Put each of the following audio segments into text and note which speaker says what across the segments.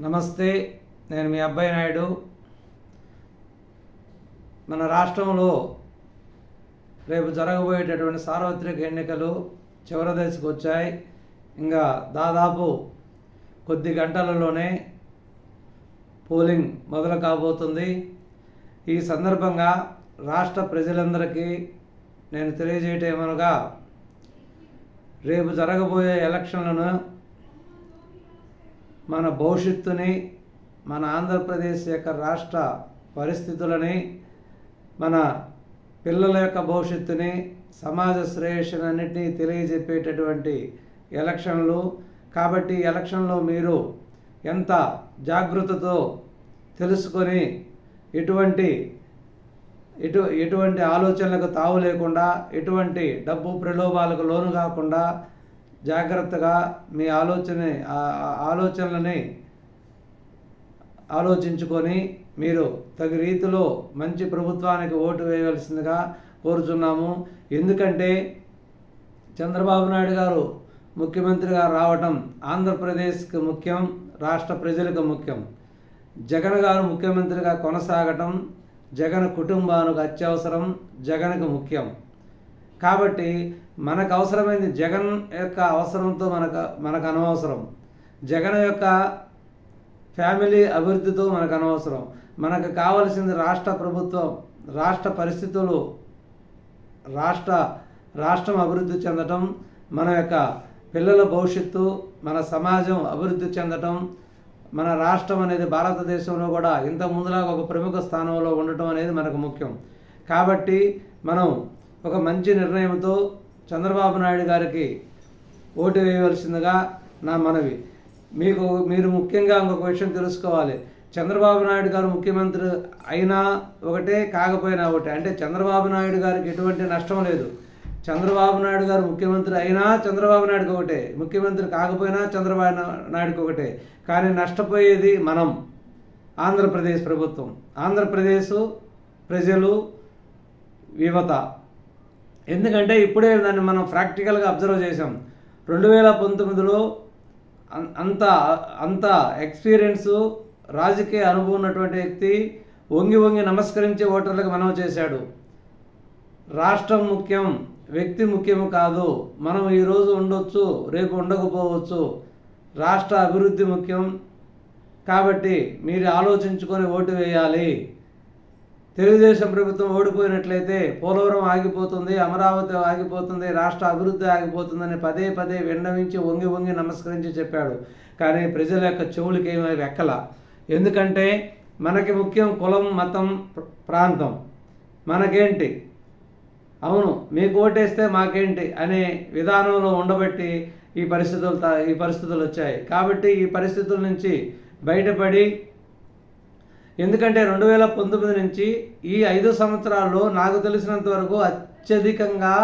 Speaker 1: నమస్తే నేను మీ అబ్బాయి నాయుడు. మన రాష్ట్రంలో రేపు జరగబోయేటటువంటి సార్వత్రిక ఎన్నికలు చివరి దశకు వచ్చాయి. ఇంకా దాదాపు కొద్ది గంటలలోనే పోలింగ్ మొదలు కాబోతుంది. ఈ సందర్భంగా రాష్ట్ర ప్రజలందరికీ నేను తెలియజేయటమనగా రేపు జరగబోయే ఎలక్షన్లను మన భవిష్యత్తుని మన ఆంధ్రప్రదేశ్ యొక్క రాష్ట్ర పరిస్థితులని మన పిల్లల యొక్క భవిష్యత్తుని సమాజ శ్రేయస్సునన్నింటినీ తెలియజెప్పేటటువంటి ఎలక్షన్లు. కాబట్టి ఎలక్షన్లో మీరు ఎంత జాగృతతో తెలుసుకొని ఎటువంటి ఎటు ఎటువంటి ఆలోచనలకు తావు లేకుండా ఎటువంటి డబ్బు ప్రలోభాలకు లోను కాకుండా జాగ్రత్తగా మీ ఆలోచన ఆలోచనలని ఆలోచించుకొని మీరు తగు రీతిలో మంచి ప్రభుత్వానికి ఓటు వేయవలసిందిగా కోరుచున్నాము. ఎందుకంటే చంద్రబాబు నాయుడు గారు ముఖ్యమంత్రిగా రావటం ఆంధ్రప్రదేశ్కి ముఖ్యం రాష్ట్ర ప్రజలకు ముఖ్యం. జగన్ గారు ముఖ్యమంత్రిగా కొనసాగటం జగన్ కుటుంబానికి అత్యవసరం జగన్కు ముఖ్యం. కాబట్టి మనకు అవసరమైంది జగన్ యొక్క అవసరంతో మనకు మనకు అనవసరం జగన్ యొక్క ఫ్యామిలీ అభివృద్ధితో మనకు అనవసరం మనకు కావలసింది రాష్ట్ర ప్రభుత్వం రాష్ట్ర పరిస్థితులు రాష్ట్ర రాష్ట్రం అభివృద్ధి చెందటం మన యొక్క పిల్లల భవిష్యత్తు మన సమాజం అభివృద్ధి చెందటం మన రాష్ట్రం అనేది భారతదేశంలో కూడా ఇంత ముందులాగా ఒక ప్రముఖ స్థానంలో ఉండటం అనేది మనకు ముఖ్యం. కాబట్టి మనం ఒక మంచి నిర్ణయంతో చంద్రబాబు నాయుడు గారికి ఓటు వేయవలసిందిగా నా మనవి. మీకు మీరు ముఖ్యంగా ఇంకొక విషయం తెలుసుకోవాలి. చంద్రబాబు నాయుడు గారు ముఖ్యమంత్రి అయినా ఒకటే కాకపోయినా ఒకటే. అంటే చంద్రబాబు నాయుడు గారికి ఎటువంటి నష్టం లేదు. చంద్రబాబు నాయుడు గారు ముఖ్యమంత్రి అయినా చంద్రబాబు నాయుడుకి ఒకటే. ముఖ్యమంత్రి కాకపోయినా చంద్రబాబు నాయుడుకి ఒకటే. కానీ నష్టపోయేది మనం. ఆంధ్రప్రదేశ్ ప్రభుత్వం. ఆంధ్రప్రదేశ్ ప్రజలు యువత ఎందుకంటే ఇప్పుడే దాన్ని మనం ప్రాక్టికల్గా అబ్జర్వ్ చేసాం రెండు వేల పంతొమ్మిదిలో అం- అంత అంత ఎక్స్పీరియన్స్ రాజకీయ అనుభవం ఉన్నటువంటి వ్యక్తి వంగి వంగి నమస్కరించే ఓటర్లకు మనం చేశాడు. రాష్ట్రం ముఖ్యం వ్యక్తి ముఖ్యం కాదు. మనం ఈరోజు ఉండొచ్చు రేపు ఉండకపోవచ్చు. రాష్ట్ర అభివృద్ధి ముఖ్యం. కాబట్టి మీరు ఆలోచించుకొని ఓటు వేయాలి. తెలుగుదేశం ప్రభుత్వం ఓడిపోయినట్లయితే పోలవరం ఆగిపోతుంది అమరావతి ఆగిపోతుంది రాష్ట్ర అభివృద్ధి ఆగిపోతుందని పదే పదే విన్నవించి వంగి వంగి నమస్కరించి చెప్పాడు. కానీ ప్రజల యొక్క చెవులకి ఏమీ వెక్కల. ఎందుకంటే మనకి ముఖ్యం కులం మతం ప్రాంతం. మనకేంటి? అవును మీకు ఓటేస్తే మాకేంటి అనే విధానంలో ఉండబట్టి ఈ పరిస్థితులు ఈ పరిస్థితులు వచ్చాయి. కాబట్టి ఈ పరిస్థితుల నుంచి బయటపడి ఎందుకంటే రెండు వేల పంతొమ్మిది నుంచి ఈ ఐదు సంవత్సరాల్లో నాకు తెలిసినంత వరకు అత్యధికంగా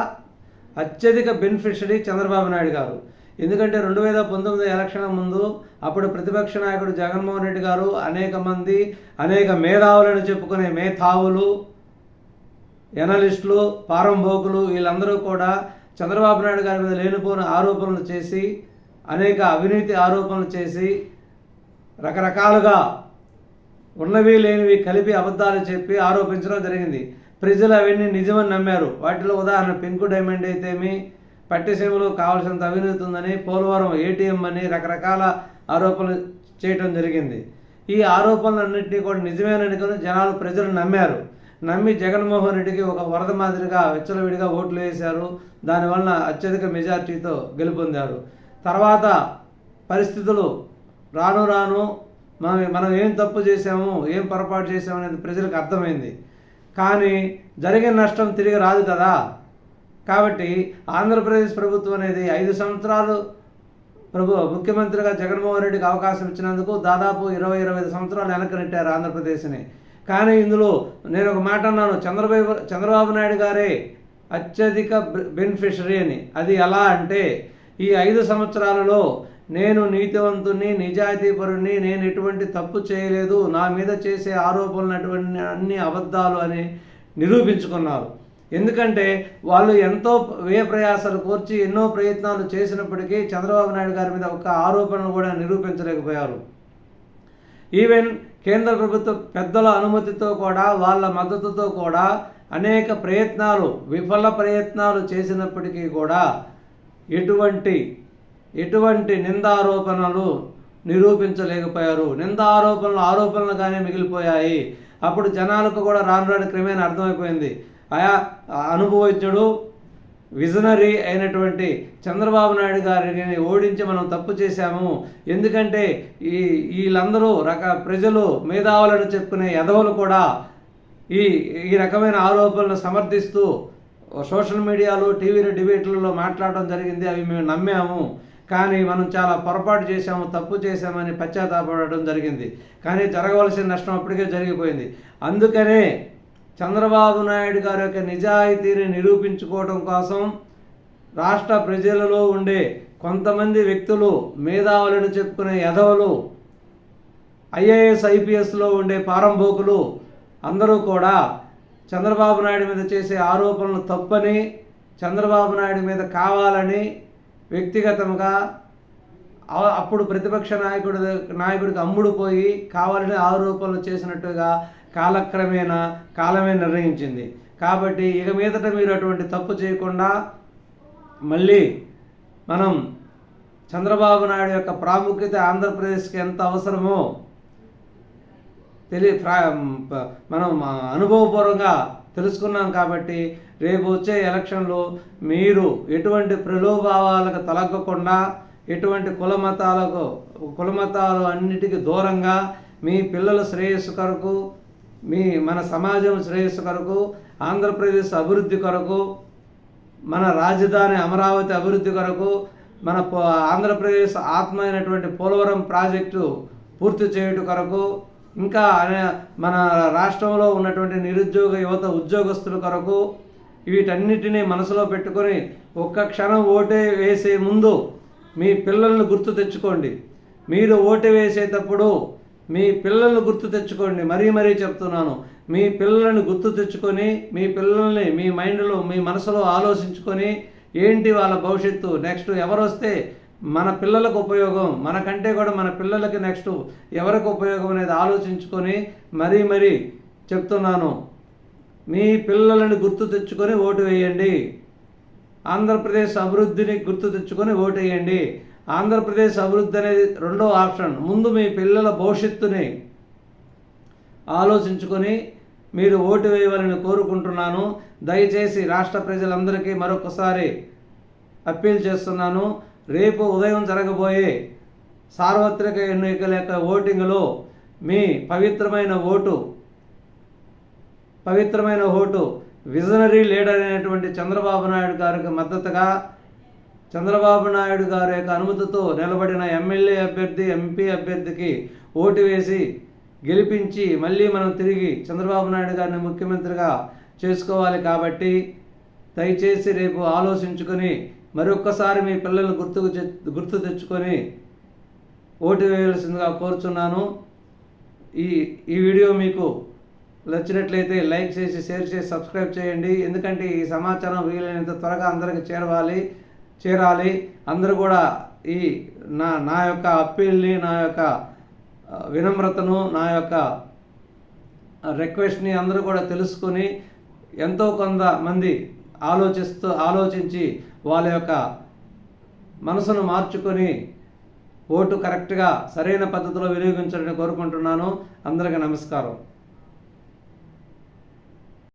Speaker 1: అత్యధిక బెనిఫిషరీ చంద్రబాబు నాయుడు గారు. ఎందుకంటే రెండు వేల పంతొమ్మిది ఎలక్షన్ ముందు అప్పుడు ప్రతిపక్ష నాయకుడు జగన్మోహన్ రెడ్డి గారు అనేక మంది అనేక మేధావులను చెప్పుకునే మేధావులు ఎనలిస్టులు పారంభోకులు వీళ్ళందరూ కూడా చంద్రబాబు నాయుడు గారి మీద లేనిపోని ఆరోపణలు చేసి అనేక అవినీతి ఆరోపణలు చేసి రకరకాలుగా ఉన్నవి లేనివి కలిపి అబద్ధాలు చెప్పి ఆరోపించడం జరిగింది. ప్రజలు అవన్నీ నిజమని నమ్మారు. వాటిలో ఉదాహరణ పెంకు డైమండ్ అయితేమి పట్టిసీమలో కావాల్సినంత అవినీతి ఉందని పోలవరం ఏటీఎం అని రకరకాల ఆరోపణలు చేయటం జరిగింది. ఈ ఆరోపణలన్నింటినీ కూడా నిజమేననుకుని జనాలు ప్రజలు నమ్మారు. నమ్మి జగన్మోహన్ రెడ్డికి ఒక వరద మాదిరిగా విచ్చలవిడిగా ఓట్లు వేశారు. దానివల్ల అత్యధిక మెజార్టీతో గెలుపొందారు. తర్వాత పరిస్థితులు రాను రాను మనం మనం ఏం తప్పు చేసాము ఏం పొరపాటు చేసాము అనేది ప్రజలకు అర్థమైంది. కానీ జరిగిన నష్టం తిరిగి రాదు కదా. కాబట్టి ఆంధ్రప్రదేశ్ ప్రభుత్వం అనేది ఐదు సంవత్సరాలు ప్రభు ముఖ్యమంత్రిగా జగన్మోహన్ రెడ్డికి అవకాశం ఇచ్చినందుకు దాదాపు ఇరవై ఇరవై ఐదు సంవత్సరాలు వెనక్కి నెట్టారు ఆంధ్రప్రదేశ్ని. కానీ ఇందులో నేను ఒక మాట అన్నాను చంద్రబాబు చంద్రబాబు నాయుడు గారే అత్యధిక బెనిఫిషరీ అని. అది ఎలా అంటే ఈ ఐదు సంవత్సరాలలో నేను నీతివంతుని నిజాయితీపరుణ్ణి నేను ఎటువంటి తప్పు చేయలేదు. నా మీద చేసే ఆరోపణలు అటువంటి అన్ని అబద్ధాలు అని నిరూపించుకున్నారు. ఎందుకంటే వాళ్ళు ఎంతో వ్యయ ప్రయాసాలు కోర్చి ఎన్నో ప్రయత్నాలు చేసినప్పటికీ చంద్రబాబు నాయుడు గారి మీద ఒక ఆరోపణలు కూడా నిరూపించలేకపోయారు. ఈవెన్ కేంద్ర ప్రభుత్వ పెద్దల అనుమతితో కూడా వాళ్ళ మద్దతుతో కూడా అనేక ప్రయత్నాలు విఫల ప్రయత్నాలు చేసినప్పటికీ కూడా ఎటువంటి ఎటువంటి నిందారోపణలు నిరూపించలేకపోయారు. నిందారోపణలు ఆరోపణలుగానే మిగిలిపోయాయి. అప్పుడు జనాలకు కూడా రాను రాను అర్థమైపోయింది. ఆయా అనుభవజ్ఞుడు విజనరీ అయినటువంటి చంద్రబాబు నాయుడు గారిని ఓడించి మనం తప్పు చేశాము. ఎందుకంటే ఈ వీళ్ళందరూ రక ప్రజలు మేధావులను చెప్పుకునే యదవులు కూడా ఈ ఈ రకమైన ఆరోపణలు సమర్థిస్తూ సోషల్ మీడియాలో టీవీలో డిబేట్లలో మాట్లాడడం జరిగింది. అవి మేము నమ్మాము. కానీ మనం చాలా పొరపాటు చేశాము తప్పు చేశామని పశ్చాత్తాపడడం జరిగింది. కానీ జరగవలసిన నష్టం అప్పటికే జరిగిపోయింది. అందుకనే చంద్రబాబు నాయుడు గారి యొక్క నిజాయితీని నిరూపించుకోవడం కోసం రాష్ట్ర ప్రజలలో ఉండే కొంతమంది వ్యక్తులు మేధావులను చెప్పుకునే యధవలు ఐఏఎస్ ఐపీఎస్లో ఉండే పారంభోకులు అందరూ కూడా చంద్రబాబు నాయుడు మీద చేసే ఆరోపణలు తప్పని చంద్రబాబు నాయుడు మీద కావాలని వ్యక్తిగతంగా అప్పుడు ప్రతిపక్ష నాయకుడు నాయకుడికి అమ్ముడు పోయి కావాలని ఆరోపణలు చేసినట్టుగా కాలక్రమేణా కాలమే నిర్ణయించింది. కాబట్టి ఇక మీదట మీరు అటువంటి తప్పు చేయకుండా మళ్ళీ మనం చంద్రబాబు నాయుడు యొక్క ప్రాముఖ్యత ఆంధ్రప్రదేశ్కి ఎంత అవసరమో తెలియ మనం అనుభవపూర్వంగా తెలుసుకున్నాం కాబట్టి రేపు వచ్చే ఎలక్షన్లో మీరు ఎటువంటి ప్రలోభావాలకు తలగ్గకుండా ఎటువంటి కులమతాలకు కులమతాలు అన్నిటికీ దూరంగా మీ పిల్లల శ్రేయస్సు కొరకు మీ మన సమాజం శ్రేయస్సు కొరకు ఆంధ్రప్రదేశ్ అభివృద్ధి కొరకు మన రాజధాని అమరావతి అభివృద్ధి కొరకు మన ఆంధ్రప్రదేశ్ ఆత్మ అయినటువంటి పోలవరం ప్రాజెక్టు పూర్తి చేయుట కొరకు ఇంకా మన రాష్ట్రంలో ఉన్నటువంటి నిరుద్యోగ యువత ఉద్యోగస్తుల కొరకు వీటన్నిటినీ మనసులో పెట్టుకొని ఒక్క క్షణం ఓటే వేసే ముందు మీ పిల్లలను గుర్తు తెచ్చుకోండి. మీరు ఓటు వేసేటప్పుడు మీ పిల్లలను గుర్తు తెచ్చుకోండి. మరీ మరీ చెప్తున్నాను మీ పిల్లలను గుర్తు తెచ్చుకొని మీ పిల్లల్ని మీ మైండ్లో మీ మనసులో ఆలోచించుకొని ఏంటి వాళ్ళ భవిష్యత్తు? నెక్స్ట్ ఎవరు వస్తే మన పిల్లలకు ఉపయోగం మనకంటే కూడా మన పిల్లలకి నెక్స్ట్ ఎవరికి ఉపయోగం అనేది ఆలోచించుకొని మరీ మరీ చెప్తున్నాను. మీ పిల్లలను గుర్తు తెచ్చుకొని ఓటు వేయండి. ఆంధ్రప్రదేశ్ అభివృద్ధిని గుర్తు తెచ్చుకొని ఓటు వేయండి. ఆంధ్రప్రదేశ్ అభివృద్ధి అనేది రెండో ఆప్షన్. ముందు మీ పిల్లల భవిష్యత్తుని ఆలోచించుకొని మీరు ఓటు వేయవాలని కోరుకుంటున్నాను. దయచేసి రాష్ట్ర ప్రజలందరికీ మరొకసారి అప్పీల్ చేస్తున్నాను. రేపు ఉదయం జరగబోయే సార్వత్రిక ఎన్నికల యొక్క ఓటింగ్లో మీ పవిత్రమైన ఓటు పవిత్రమైన ఓటు విజనరీ లీడర్ అయినటువంటి చంద్రబాబు నాయుడు గారికి మద్దతుగా చంద్రబాబు నాయుడు గారి యొక్క అనుమతితో నిలబడిన ఎమ్మెల్యే అభ్యర్థి ఎంపీ అభ్యర్థికి ఓటు వేసి గెలిపించి మళ్ళీ మనం తిరిగి చంద్రబాబు నాయుడు గారిని ముఖ్యమంత్రిగా చేసుకోవాలి కాబట్టి దయచేసి రేపు ఆలోచించుకొని మరొక్కసారి మీ పిల్లలను గుర్తుకు గుర్తు తెచ్చుకొని ఓటు వేయవలసిందిగా కోరుచున్నాను. ఈ ఈ వీడియో మీకు నచ్చినట్లయితే లైక్ చేసి షేర్ చేసి సబ్స్క్రైబ్ చేయండి. ఎందుకంటే ఈ సమాచారం వీలైనంత త్వరగా అందరికి చేరవాలి చేరాలి. అందరూ కూడా ఈ నా నా యొక్క అప్పీల్ని నా యొక్క వినమ్రతను నా యొక్క రిక్వెస్ట్ని అందరూ కూడా తెలుసుకొని ఎంతో కొంత మంది ఆలోచిస్తూ ఆలోచించి వాళ్ళ యొక్క మనసును మార్చుకొని ఓటు కరెక్ట్గా సరైన పద్ధతిలో వినియోగించాలని కోరుకుంటున్నాను. అందరికీ నమస్కారం.